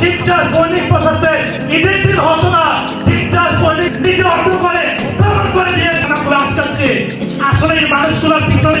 ঠিকঠাক সৈনিক প্রশাসনে ঈদের দিন হতো না। ঠিকঠাক সৈনিক নিজে অর্থ করে করে দিয়ে আমরা আসলে এই মানুষগুলোর পিছনে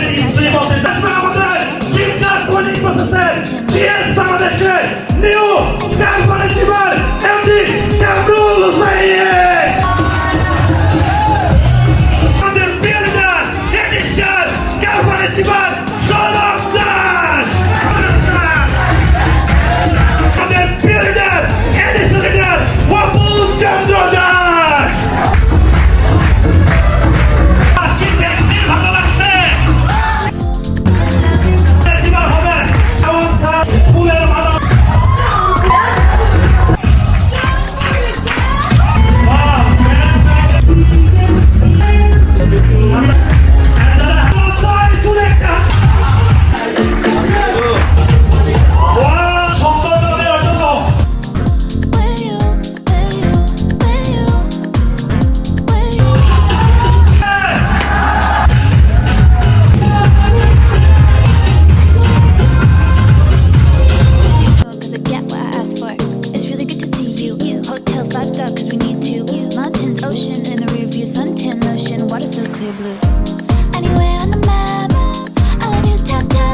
Anywhere on the map, I love you, tap tap.